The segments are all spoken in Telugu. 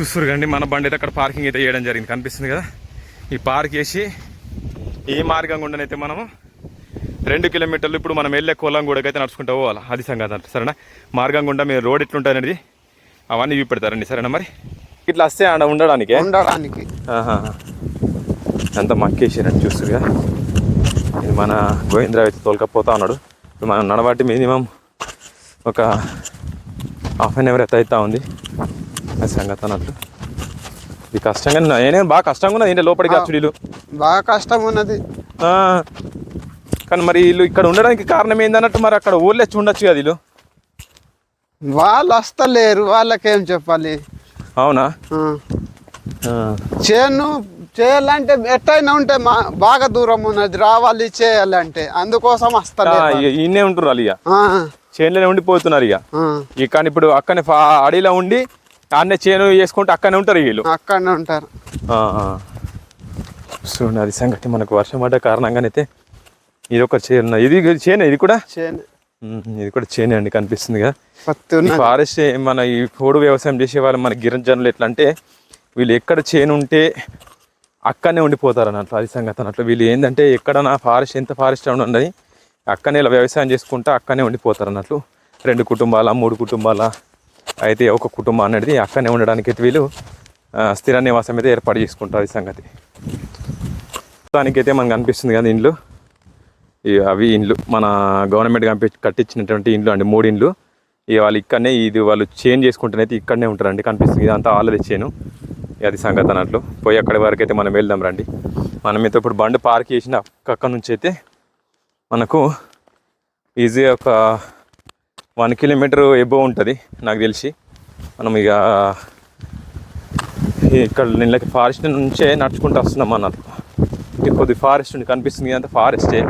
చూస్తారు కండి మన బండి అయితే అక్కడ పార్కింగ్ అయితే చేయడం జరిగింది. కనిపిస్తుంది కదా? ఈ పార్క్ వేసి ఈ మార్గం గుండానైతే మనము రెండు కిలోమీటర్లు ఇప్పుడు మనం వెళ్ళే కోలం కూడా అయితే నడుచుకుంటూ పోవాలి? అది సంగతి అంటే సరేనా? మార్గం గుండా మీరు రోడ్ ఎట్లుంటుంది అనేది అవన్నీ చూపెడతారండి. సరేనా మరి? ఇట్లా వస్తే ఆడ ఉండడానికి? ఉండడానికి. అంతా మక్కేసారండి చూస్తారు కదా ఇది మన గోవిందరావు అయితే తోలుకపోతా ఉన్నాడు. ఇప్పుడు మనం నడవాటి మినిమం ఒక హాఫ్ అన్ అవర్ అయితే అవుతా ఉంది. అది సంగతి అన్నట్లు ఇది కష్టంగా నేనే బాగా కష్టంగా ఉన్నది. ఏంటి లోపలికి. వచ్చుడు బాగా కష్టం ఉన్నది. కానీ మరి వీళ్ళు ఇక్కడ ఉండడానికి కారణం ఏందన్నట్టు మరి అక్కడ ఊర్లో వచ్చి ఉండొచ్చు కదా వీళ్ళు? వాళ్ళు వస్తలేరు. వాళ్ళకేం చెప్పాలి? అవునా. చేను చేయాలంటే ఎట్టయినా ఉంటే మా బాగా దూరం ఉన్నది. రావాలి చేయాలంటే. అందుకోసం ఆ, వస్తలేరు వాళ్ళు. ఇ- ఈయనే ఉంటున్నారు వాళ్ళు ఇక చేనులోనే ఉండిపోతున్నారు ఇక కానీ ఇప్పుడు అక్కనే ఫా- అడవిలో ఉండి అన్నే చేను చేసుకుంటూ అక్కనే ఉంటారు వీళ్ళు. అక్కడనే ఉంటారు. చూడండి అది సంగతి మనకు వర్షం పడ్డ కారణంగానైతే ఇది ఒక చేను. ఇది చేనే ఇది కూడా? చేను. ఇది కూడా చేనే అండి కనిపిస్తుంది కదా ఫారెస్ట్ మన ఈ పోడు వ్యవసాయం చేసే వాళ్ళు మన గిరిజనులు ఎట్లా అంటే వీళ్ళు ఎక్కడ చేను ఉంటే అక్కడనే ఉండిపోతారు అన్నట్లు అది సంగతి అన్నట్లు వీళ్ళు ఏంటంటే ఎక్కడ నా ఫారెస్ట్ ఎంత ఫారెస్ట్ ఉన్నది అక్కనే ఇలా వ్యవసాయం చేసుకుంటా అక్కనే ఉండిపోతారు అన్నట్లు రెండు కుటుంబాల మూడు కుటుంబాల అయితే ఒక కుటుంబం అనేది అక్కడనే ఉండడానికి అయితే వీళ్ళు స్థిర నివాసం అయితే ఏర్పాటు చేసుకుంటారు ఈ సంగతి. దానికైతే మనకు అనిపిస్తుంది కదా ఇండ్లు. అవి ఇండ్లు మన గవర్నమెంట్ కంపి కట్టించినటువంటి ఇండ్లు అండి మూడు ఇండ్లు. ఇక వాళ్ళు ఇక్కడనే ఇది వాళ్ళు చేంజ్ చేసుకుంటేనైతే ఇక్కడనే ఉంటారండి కనిపిస్తుంది. ఇదంతా ఆల్రెడీ చేను. ఇక అది సంగతి అన్నట్లు. పోయి అక్కడి వరకు అయితే మనం వెళ్దాం రండి. మనం అయితే ఇప్పుడు బండి పార్క్ చేసిన అక్కడ నుంచి అయితే మనకు ఈజీ ఒక వన్ కిలోమీటర్ ఎబో ఉంటుంది నాకు తెలిసి. మనం ఇక ఇక్కడ నీళ్ళకి ఫారెస్ట్ నుంచే నడుచుకుంటూ వస్తున్నాం అన్నట్లు ఇది కొద్ది ఫారెస్ట్ ఉంది కనిపిస్తుంది అంత ఫారెస్టే.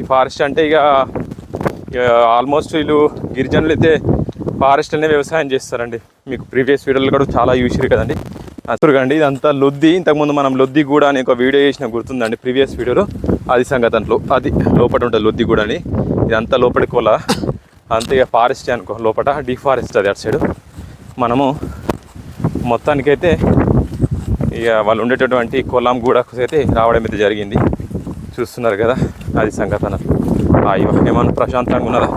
ఈ ఫారెస్ట్ అంటే ఇక ఆల్మోస్ట్ వీళ్ళు గిరిజనులు అయితే ఫారెస్ట్లోనే వ్యవసాయం చేస్తారండి. మీకు ప్రీవియస్ వీడియోలు కూడా చాలా చూసిరు కదండి. అసలుగండి ఇదంతా లొద్ది. ఇంతకుముందు మనం లొద్ది కూడా అని ఒక వీడియో చేసిన గుర్తుందండి ప్రీవియస్ వీడియోలో. అది సంగతి అది లోపల ఉంటుంది లొద్ది కూడా అని. ఇదంతా లోపలికి వల్ల అంతే ఇక ఫారెస్ట్ అనుకో లోపల డిఫారెస్ట్ అది అటు సైడ్ మనము మొత్తానికైతే ఇక వాళ్ళు ఉండేటటువంటి కొలాం గూడకు అయితే రావడం అయితే జరిగింది. చూస్తున్నారు కదా అది సంఘటన. అయ్యో ఏమన్నా ప్రశాంతంగా ఉన్నదా?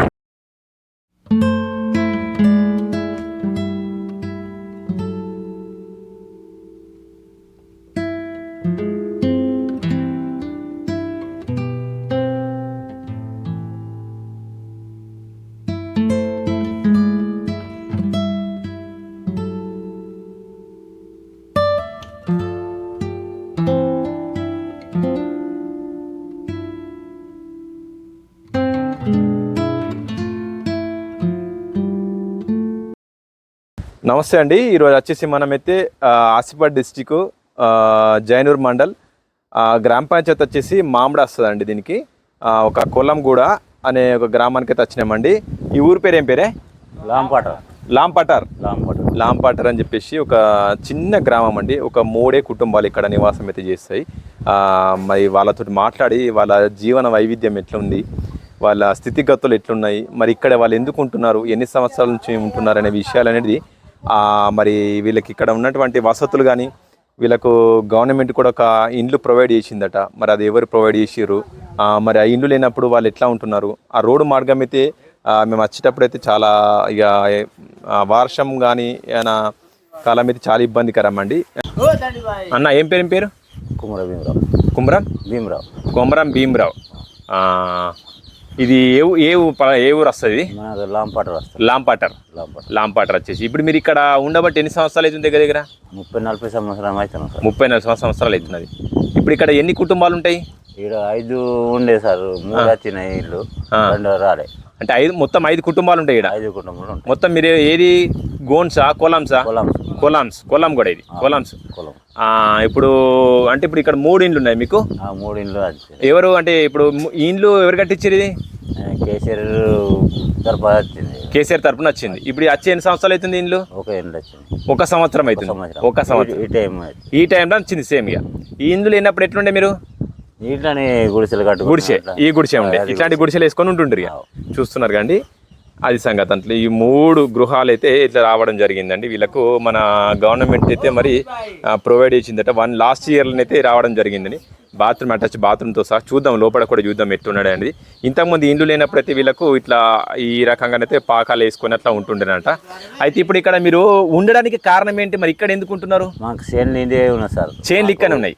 నమస్తే అండి. ఈరోజు వచ్చేసి మనమైతే ఆసిఫాబాద్ డిస్టిక్ జైనూర్ మండల్ గ్రామ పంచాయతీ వచ్చేసి మామిడి వస్తుంది అండి దీనికి ఒక కొల్లంగూడ అనే ఒక గ్రామానికి అయితే వచ్చినామండి. ఈ ఊరి పేరు ఏం పేరే? లాంపాట లాంపటార్. లాంపాట లాంపాటర్ అని చెప్పేసి ఒక చిన్న గ్రామం అండి. ఒక మూడే కుటుంబాలు ఇక్కడ నివాసం అయితే చేస్తాయి. మరి వాళ్ళతో మాట్లాడి వాళ్ళ జీవన వైవిధ్యం ఎట్లుంది వాళ్ళ స్థితిగతులు ఎట్లున్నాయి మరి ఇక్కడ వాళ్ళు ఎందుకు ఉంటున్నారు ఎన్ని సంవత్సరాల నుంచి ఉంటున్నారు అనే విషయాలు అనేది మరి వీళ్ళకి ఇక్కడ ఉన్నటువంటి వసతులు కానీ వీళ్ళకు గవర్నమెంట్ కూడా ఒక ఇండ్లు ప్రొవైడ్ చేసిందట. మరి అది ఎవరు ప్రొవైడ్ చేసిర్రు? ఆ, మరి ఆ ఇండ్లు లేనప్పుడు వాళ్ళు ఎట్లా ఉంటున్నారు? ఆ రోడ్డు మార్గం అయితే మేము వచ్చేటప్పుడు అయితే చాలా ఇక వర్షం కానీ ఏమైనా కాలం అయితే చాలా ఇబ్బందికరం అండి. అన్న ఏం పేరు ఏం పేరు? కుమర భీమరావు. కుమరం? భీమరావు. కొమరం భీమరావు. ఇది ఏ ఊ- ఏ ఏ ఊరు వస్తుంది? మనకు లాంపాట వస్తుంది. లాంపాటర్. లాంపాట లాంపాటర్ వచ్చేసి. ఇప్పుడు మీరు ఇక్కడ ఉండబట్టి ఎన్ని సంవత్సరాలు అవుతుంది దగ్గర దగ్గర? ముప్పై నలభై సంవత్సరం అవుతున్నాం ముప్పై నలభై సంవత్సరాలు అవుతున్నది. ఇప్పుడు ఇక్కడ ఎన్ని కుటుంబాలు ఉంటాయి? ఈడ ఐదు ఉండే సార్ మూడు వచ్చినాయి ఇల్లు. రెండు రాలే. అంటే ఐదు మొత్తం ఐదు కుటుంబాలు ఉంటాయి ఇక్కడ ఐదు కుటుంబాలు ఉంటాయి. మొత్తం మీరు ఏది గోన్సా కొలాంసా? పొలం కొలాంస్ కొలాం కూడా ఇది కొలాంస్. ఆ, ఇప్పుడు అంటే ఇప్పుడు ఇక్కడ మూడు ఇండ్లు ఉన్నాయి మీకు? ఆ మూడు ఇండ్లు ఎవరు అంటే ఇప్పుడు ఇండ్లు ఎవరు కట్టించారు ఇది? కేసీఆర్ తరపు వచ్చింది. కేసీఆర్ తరపున వచ్చింది. ఇప్పుడు వచ్చి ఎన్ని సంవత్సరాలు అవుతుంది ఇండ్లు? ఒక ఇండ్లు వచ్చింది. ఒక సంవత్సరం అవుతుంది. ఒక సంవత్సరం. ఈ టైం. ఈ టైంలో వచ్చింది సేమ్ ఇక. ఈ ఇందులో ఎన్నప్పుడు ఎట్లుండే మీరు? ఇట్లానే గుడిసెలు కట్టుకుని గుడిసె. ఈ గుడిసె ఉండే. ఇట్లాంటి గుడిసెలు వేసుకొని ఉంటుండ్రు ఇక. చూస్తున్నారు కండి. అది సంగతి. అంట్లో ఈ మూడు గృహాలు అయితే ఇట్లా రావడం జరిగిందండి. వీళ్ళకు మన గవర్నమెంట్ అయితే మరి ప్రొవైడ్ చేసిందట. వన్ లాస్ట్ ఇయర్లోనైతే రావడం జరిగిందని. బాత్రూమ్ అటాచ్ బాత్రూమ్తో సహా చూద్దాం లోపల కూడా చూద్దాం ఎట్టున్నాడు అనేది ఇంతకుముందు ఇండ్లు లేనప్పుడైతే వీళ్ళకు ఇట్లా ఈ రకంగానైతే పాకాలు వేసుకొని అట్లా ఉంటుండేనట. అయితే ఇప్పుడు ఇక్కడ మీరు ఉండడానికి కారణం ఏంటి? మరి ఇక్కడ ఎందుకు ఉంటున్నారు? మాకు చేనులు ఇదే ఉన్నది సార్. చైన్లు ఇక్కడ ఉన్నాయి.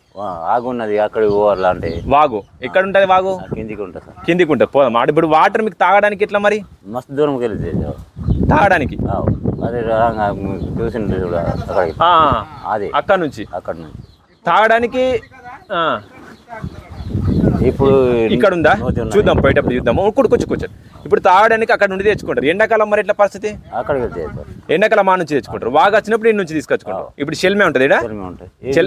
ఆగున్నది అక్కడికి పోవాలంటే వాగు. ఎక్కడ ఉంటుంది వాగు? కిందికి ఉంటుంది సార్. కిందికి ఉంటుంది. పోదాం. ఆడ ఇప్పుడు వాటర్ మీకు తాగడానికి ఎట్లా మరి? మస్తు దూరంకి వెళ్తే తాగడానికి? అదే చూసింది అక్కడ నుంచి? అక్కడ నుంచి. తాగడానికి ఇప్పుడు ఇక్కడ ఉందా. చూద్దాం పోయేటప్పుడు చూద్దాం. కూర్చో కూర్చో కూర్చో. ఇప్పుడు తాగడానికి అక్కడ నుండి తెచ్చుకుంటారు. ఎండాకాలం మరి ఎట్లా పరిస్థితి? సార్ ఎండాకాలం మా నుంచి తెచ్చుకుంటారు. వాగా వచ్చినప్పుడు ఇంటి నుంచి తీసుకొచ్చుకుంటారు. ఇప్పుడు షెల్మే ఉంటుంది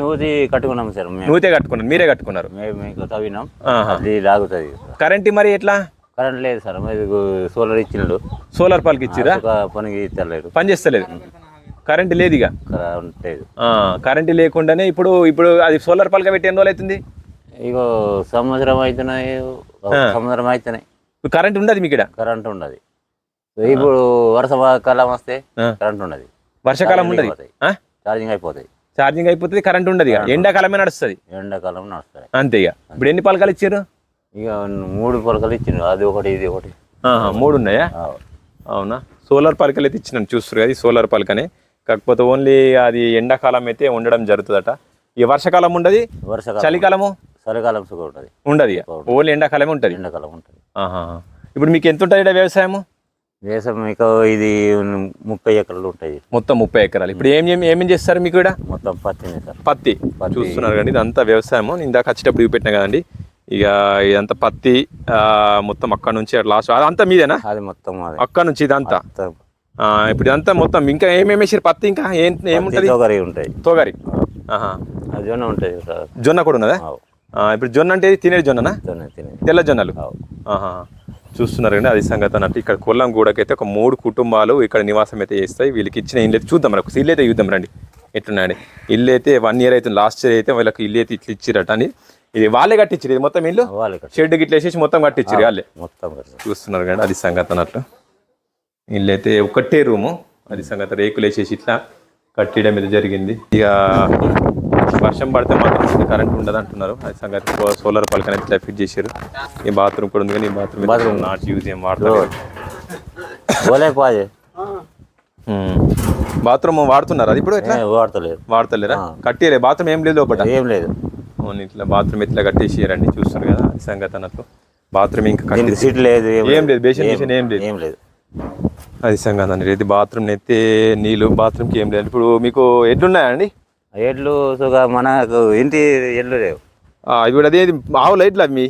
నూతి కట్టుకున్నాం సార్ మేము. నూతే కట్టుకున్నారు. మీరే కట్టుకున్నారు. మీకు లాగుతుంది. కరెంట్ మరి ఎట్లా? కరెంట్ లేదు సార్. మరి సోలార్ ఇచ్చిండు సోలార్ పాలకి ఇచ్చిరా? ఒక పనికి ఇస్తలేరు పని చేస్తలేదు. కరెంట్ లేదు ఇక. కరెంట్ లేదు. కరెంట్ లేకుండానే ఇప్పుడు ఇప్పుడు అది సోలార్ పాలక పెట్టి ఎన్ని రోజులు అవుతుంది? ఇగో సంవత్సరం అవుతున్నాయి సంవత్సరం అవుతున్నాయి కరెంట్ ఉండదు మీకు ఇక్కడ? కరెంట్ ఉండదు. ఇప్పుడు వర్ష కాలం వస్తే. కరెంట్ ఉండదు. వర్షాకాలం ఉండదు. ఛార్జింగ్ అయిపోతాయి. ఛార్జింగ్ అయిపోతుంది కరెంట్ ఉండదు ఇక. ఎండాకాలమే నడుస్తుంది. ఎండాకాలం నడుస్తాయి అంతే ఇక. ఇప్పుడు ఎన్ని పలకాలు ఇచ్చారు? ఇక మూడు పొలకలు ఇచ్చిండు అది ఒకటి ఇది ఒకటి. మూడు ఉన్నాయా? అవునా? సోలార్ పలకలు అయితే ఇచ్చినాను చూస్తారు కదా సోలార్ పలకనే. కాకపోతే ఓన్లీ అది ఎండాకాలం అయితే ఉండడం జరుగుతుందట. ఈ వర్షాకాలం ఉండదు. వర్షాకాలం చలికాలము? చలికాలం సుఖం ఉంటుంది. ఉండదు ఇక. ఓన్లీ ఎండాకాలమే ఉంటుంది. ఎండాకాలం ఉంటుంది. ఇప్పుడు మీకు ఎంత ఉంటుంది ఈడ వ్యవసాయము? దేశం మీకు ఇది ముప్పై ఎకరాలు ఉంటాయి. మొత్తం ముప్పై ఎకరాలు. ఇప్పుడు ఏం ఏం ఏమేం చేస్తారు మీకు ఇక్కడ మొత్తం పత్తిని సార్. పత్తి. పత్తి. చూస్తున్నారు కండి ఇదంతా వ్యవసాయము. నేను ఇందాక వచ్చేటప్పుడు చూపెట్టినా కదండి. ఇక ఇదంతా పత్తి ఆ, మొత్తం అక్కడ నుంచి లాస్ట్. అదంతా మీదేనా? అది మొత్తం అది అక్కడ నుంచి ఇదంతా? మొత్తం. ఆ, ఇప్పుడు ఇదంతా మొత్తం ఇంకా ఏమేమి వేసారు పత్తి ఇంకా? ఏం ఏముంటుంది? తొగరి ఉంటాయి తోగరి. ఆహా. జొన్న సార్. జొన్న కూడా ఉన్నదా? ఆవు. ఇప్పుడు జొన్న అంటే తినేది జొన్ననా? జొన్న తెల్ల జొన్నలు. చూస్తున్నారు కండి అది సంగతి అన్నట్టు ఇక్కడ కొల్లం గూడకైతే ఒక మూడు కుటుంబాలు ఇక్కడ నివాసం అయితే చేస్తాయి. వీళ్ళకి ఇచ్చిన ఇల్లు అయితే చూద్దాం రండి ఇల్లు అయితే చూద్దాం రండి. ఎట్లున్నాయండి ఇల్లు అయితే వన్ ఇయర్ అయితే లాస్ట్ ఇయర్ అయితే వీళ్ళకి ఇల్లు అయితే ఇట్లా ఇచ్చిరట అని. ఇది వాళ్ళే కట్టించారు ఇది మొత్తం ఇల్లు? షెడ్ గిట్ల వేసేసి మొత్తం కట్టించారు వాళ్ళే. మొత్తం. చూస్తున్నారు కండి అది సంగతి అన్నట్టు. ఇల్లు అయితే ఒకటే రూము. అది సంగతి రేకులు వేసేసి ఇట్లా కట్టడం మీద జరిగింది. ఇక వర్షం పడితే మాత్రం కరెంట్ ఉండదు అంటున్నారు. అది సంగతి సోలార్ పలక అనేది ఇట్లా ఫిట్ చేశారు ఈ బాత్రూమ్ కూడా ఉంది కానీ ఈ బాత్రూమ్ Bathroom. నాట్ యూజ్ ఏం వాడతారు బాత్రూమ్ వాడుతున్నారు? అది ఇప్పుడు ఎట్లా? ఏ, వాడతలేరు? కట్టిరే బాత్రూమ్ ఏం లేదు లోపల ఏం లేదు. ఇట్లా బాత్రూమ్ ఇట్లా కట్టేసారండి చూస్తారు కదా అది సంగతి అన్నట్టు. బాత్రూమ్ ఇంకా సీట్ లేదు ఏం లేదు, బేసిన్ గిసిన్ ఏం లేదు. ఏం లేదు. అది సంగతి అండి ఇది బాత్రూమ్ అయితే నీళ్ళు బాత్రూమ్కి ఏం లేదు. ఇప్పుడు మీకు ఎడ్లున్నాయండి ఎడ్లు సుగా మనకు ఇంటి ఎడ్లు లేవు. ఇప్పుడు అదే ఆవులు ఎడ్లు అవి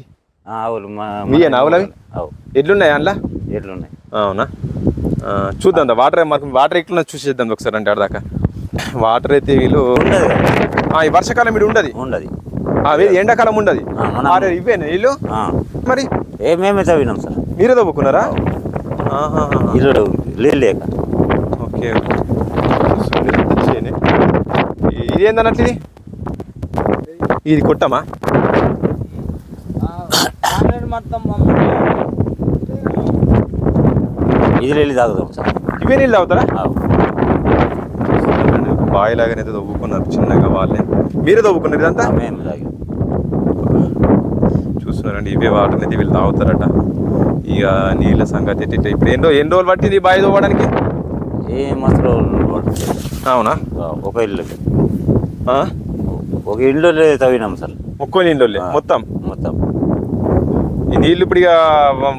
ఆవులు మీయేనా ఆవులు. అవి? ఎడ్లున్నాయా అందులో? ఎడ్లు ఉన్నాయి అవునా చూద్దాం వాటర్ మనకు వాటర్ ఎట్లా చూసేద్దాం ఒకసారి అంటే ఆడదాకా వాటర్ అయితే వీళ్ళు ఈ వర్షాకాలం ఇది ఉండదు? ఉండదు. అవి ఎండాకాలం ఉండదు? ఇవేనా నీళ్ళు ఆ. మరి? ఏమేమి చదివినాం సార్. మీరే తవ్వుకున్నారా. ఇల్లు లేక. Okay okay. ఇది ఏందన్నట్లు ఇది? ఇది కొట్టమా? ఇది నీళ్ళు తాగుతాం సార్. ఇవే నీళ్ళు తాగుతారా? బావి లాగానే తవ్వుకున్నారు చిన్నగా వాళ్ళే. మీరే తవ్వుకున్నారు ఇదంతా? మేము తాగి. చూస్తున్నారండి ఇవే వాటర్ అనేది వీళ్ళు తాగుతారట. ఇక నీళ్ళ సంగతి ఇప్పుడు ఎన్ని రో- ఎన్ని రోజులు పట్టింది బావి తవ్వడానికి? ఏ మస్తు రోజులు. పడుతుంది. అవునా? ఒక ఇల్లు? ఒక ఇల్లు తవ్వినాం సార్. ఒక్కో నీళ్ళు మొత్తం? మొత్తం. ఈ నీళ్ళు ఇప్పుడు ఇక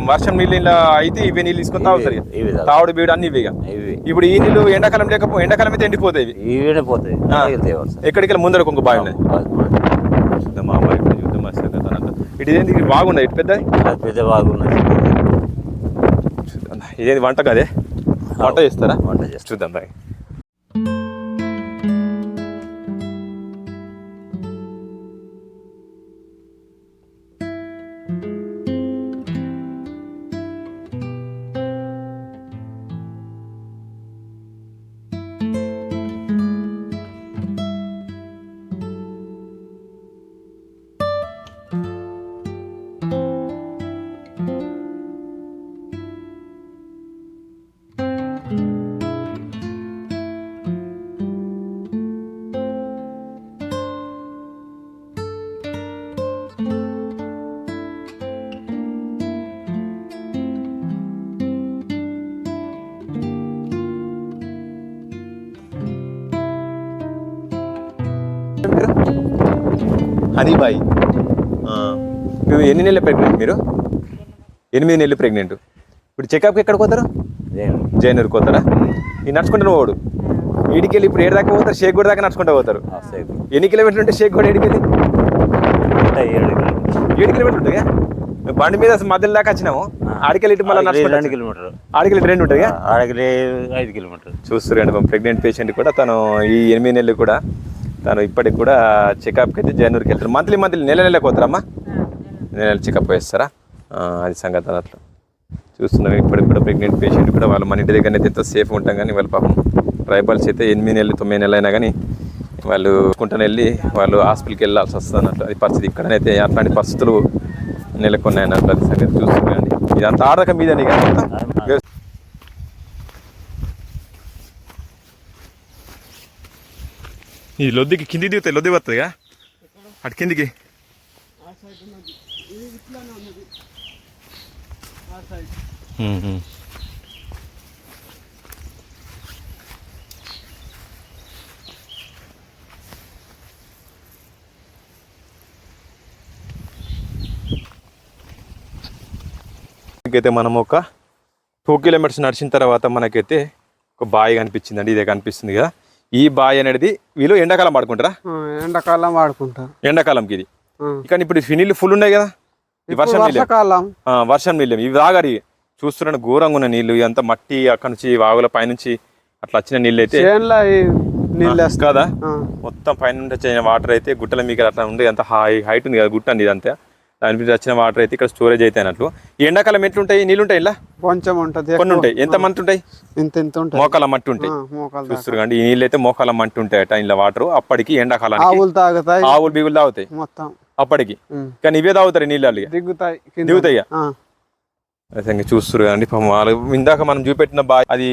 వర్షం నీళ్ళు ఇలా అయితే ఇవే నీళ్ళు తీసుకొని తాగుతారు తాగుడు బీడు అన్ని ఇవి ఇప్పుడు ఈ నీళ్ళు ఎండాకాలం లేకపోతే ఎండాకాలం అయితే ఎండిపోతాయి ఇవి. ఇవినే పోతాయి. ఆ. తేవాలి సార్. ఎక్కడికి ముందర ఒక బావి ఉన్నది. ఇటు ఇదేంటి ఇది బాగున్నది ఇటు పెద్దది? అది పెద్ద బాగున్నది. ఇదేంటి వంట కదే వంట చేస్తారా? వంట చేస్తాం. చూద్దాం బాయ్. మీరు హనీబాయి. మీరు ఎన్ని నెలలు ప్రెగ్నెంట్ మీరు? ఎనిమిది నెలలు ప్రెగ్నెంట్. ఇప్పుడు చెకప్కి ఎక్కడికి పోతారు? జైనూరుకి పోతారా? ఈ నడుచుకుంటాను పోడు. ఈడికి వెళ్ళి ఇప్పుడు ఏడు దాకా పోతారు? షేక్ దాకా నడుచుకుంటూ పోతారు. ఎన్ని కిలోమీటర్లు ఉంటే షేక్ కూడా ఏడికి వెళ్ళి ఏడు కిలోమీటర్లు. ఉంటాయి? మేము బండి మీద మధ్యలో దాకా వచ్చినాము. ఆడికెళ్ళి ఇటు మళ్ళీ రెండు కిలోమీటర్ ఆడికెళ్ళి రెండు ఆడికి ఐదు కిలోమీటర్ చూస్తారు మా ప్రెగ్నెంట్ పేషెంట్ కూడా తను ఈ ఎనిమిది నెలలు కూడా తను ఇప్పటికి కూడా చెకప్కి అయితే జనవరికి వెళ్తారు మంత్లీ మంత్లీ నెల నెలకు పోతారమ్మా? నెల నెల చెకప్ వేస్తారా? అది సంగతి అట్లా. చూస్తున్నాం ఇప్పటికి కూడా ప్రెగ్నెంట్ పేషెంట్ కూడా వాళ్ళు మన ఇంటి దగ్గర అయితే ఎంతో సేఫ్గా ఉంటాం కానీ వాళ్ళు పాపం ట్రైబల్స్ అయితే ఎనిమిది నెలలు తొమ్మిది నెలలు అయినా కానీ వాళ్ళు కుంటని వెళ్ళి వాళ్ళు హాస్పిటల్కి వెళ్ళాల్సి వస్తుంది అన్నట్లు. అది పరిస్థితి ఇక్కడనైతే అట్లాంటి పరిస్థితులు నెలకొన్నాయి అన్నట్లు అది సంగతి చూస్తున్నాండి ఇదంతా ఆడకం మీదండి ఇక మొత్తం ఈ లొద్దికి కింది దిగుతాయి లొద్ది వస్తుందిగా అటు కిందికి అయితే మనం ఒక టూ కిలోమీటర్స్ నడిచిన తర్వాత మనకైతే ఒక బావి కనిపించిందండి ఇదే కనిపిస్తుంది కదా ఈ బావి అనేది వీళ్ళు ఎండాకాలం వాడుకుంటారా? ఎండాకాలం వాడుకుంటారు ఎండాకాలంకి ఇది. కానీ ఇప్పుడు నీళ్ళు ఫుల్ ఉన్నాయి కదా? వర్షం నీళ్ళు. వర్షం నీళ్ళు. ఇవి రాగారి చూస్తున్నాను ఘోరంగా ఉన్న నీళ్ళు ఇదంతా మట్టి అక్కడ నుంచి వాగుల పైనుంచి అట్లా వచ్చిన నీళ్ళు అయితే కదా. మొత్తం పైన వాటర్ అయితే గుట్టల మీకు అట్లా ఉంది. అంత హై హైట్ ఉంది కదా గుట్ట అండి ఇదంతా. దాని మీద వచ్చిన వాటర్ అయితే ఇక్కడ స్టోరేజ్ అయితే అన్నట్లు. ఎండాకాలం ఎట్లుంటాయి? నీళ్ళు ఉంటాయి ఇలా? కొంచెం ఉంటది. కొన్ని ఉంటాయి. ఎంత మంది ఉంటాయి ఇంత ఇంత ఉంటుంది మోకాల మట్టి ఉంటాయి. చూస్తారు కండి. ఈ నీళ్ళు అయితే మోకాల మట్టి ఉంటాయట ఇలా వాటర్ అప్పటికి ఎండాకాలానికి ఆవులు తాగుతాయి. ఆవులు బిగులు తాగుతాయి. మొత్తం. అప్పటికి. కానీ ఇవే తాగుతారు నీళ్ళు దిగుతాయి. దిగుతాయా? నిజంగా చూస్తారు అండి పాపం వాళ్ళు ఇందాక మనం చూపెట్టిన బాయ్ అది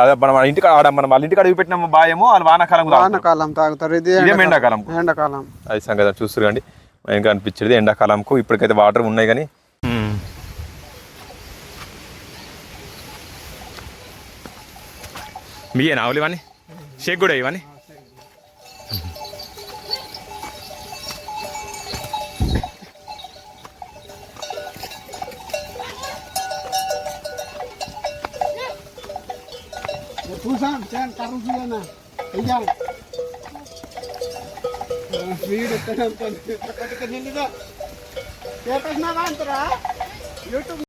అదే మన ఇంటికి ఆడ మనం వాళ్ళ ఇంటికాడ చూపెట్టిన బాయేమో వాళ్ళు వానాకాలం. వానకాలం తాగుతారు. ఇది ఎండాకాలం. ఎండాకాలం. ఎండాకాలం. అది సంగతి చూస్తారు అండి ఇంకా అనిపించేది ఎండాకాలంకు ఇప్పటికైతే వాటర్ ఉన్నాయి కానీ. మీయే నావులు ఇవన్నీ షేక్ కూడా ఇవన్నీ చూసాం కర్ర వీడు ఎక్కడ నిండుదా చేపేసినావా అంటారా యూట్యూబ్